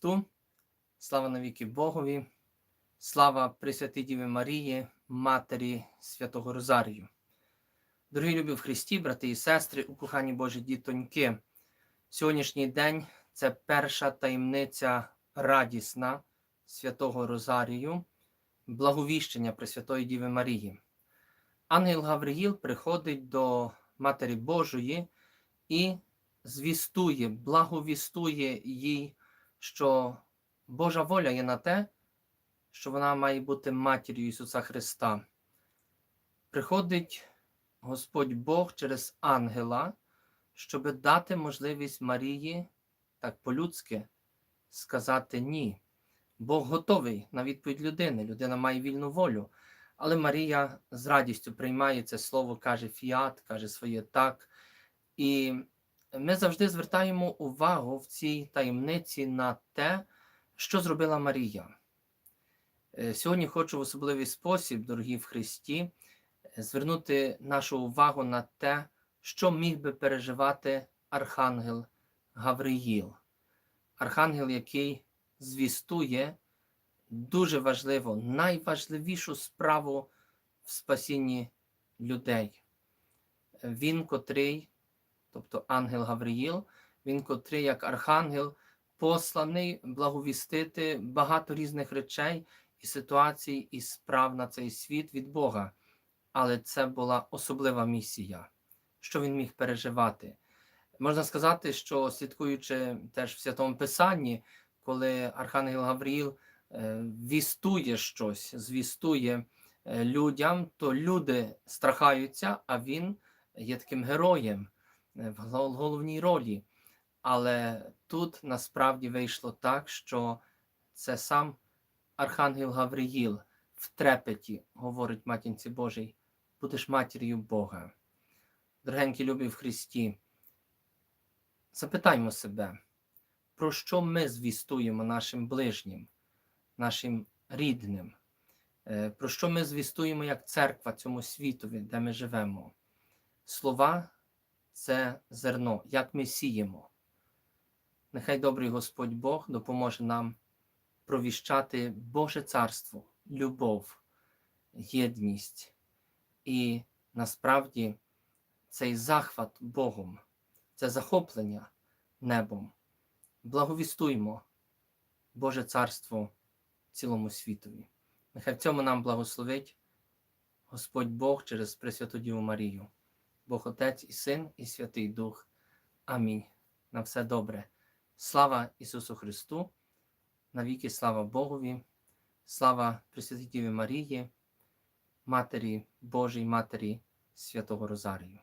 Христу, слава навіки Богові, слава Пресвятій Діві Марії, Матері Святого Розарію. Дорогі любі в Христі, брати і сестри, у кохані Божі дітоньки. Сьогоднішній день це перша таємниця радісна Святого Розарію, благовіщення Пресвятої Діви Марії. Ангел Гавриїл приходить до Матері Божої і звістує, благовістує їй, що Божа воля є на те, що вона має бути матір'ю Ісуса Христа. Приходить Господь Бог через ангела, щоб дати можливість Марії, так по-людськи, сказати ні. Бог готовий на відповідь людини. Людина має вільну волю. Але Марія з радістю приймає це слово, каже фіат, каже своє так. І ми завжди звертаємо увагу в цій таємниці на те, що зробила Марія. Е, Сьогодні хочу в особливий спосіб, дорогі в Христі, звернути нашу увагу на те, що міг би переживати Архангел Гавриїл. Архангел, який звістує дуже важливо, найважливішу справу в спасінні людей. Він, котрий, тобто ангел Гавриїл, він, котрий, як архангел, посланий благовістити багато різних речей і ситуацій, і справ на цей світ від Бога. Але це була особлива місія, що він міг переживати. Можна сказати, що слідкуючи теж в Святому Писанні, коли Архангел Гавриїл е, вістує щось, звістує е, людям, то люди страхаються, а він є таким героєм в головній ролі. Але тут насправді вийшло так, що це сам Архангел Гавриїл в трепеті говорить матінці Божій, будеш матір'ю Бога. Дорогенькі любі в Христі, запитаймо себе, про що ми звістуємо нашим ближнім, нашим рідним, Е, про що ми звістуємо як церква цьому світові, де ми живемо. Слова це зерно, як ми сіємо. Нехай добрий Господь Бог допоможе нам провіщати Боже Царство, любов, єдність і насправді цей захват Богом, це захоплення небом. Благовістуємо Боже Царство цілому світові. Нехай в цьому нам благословить Господь Бог через Пресвяту Діву Марію, Бог Отець і Син, і Святий Дух. Амінь. На все добре. Слава Ісусу Христу! Навіки слава Богові, слава Пресвятій Марії, Матері Божій, Матері Святого Розарію.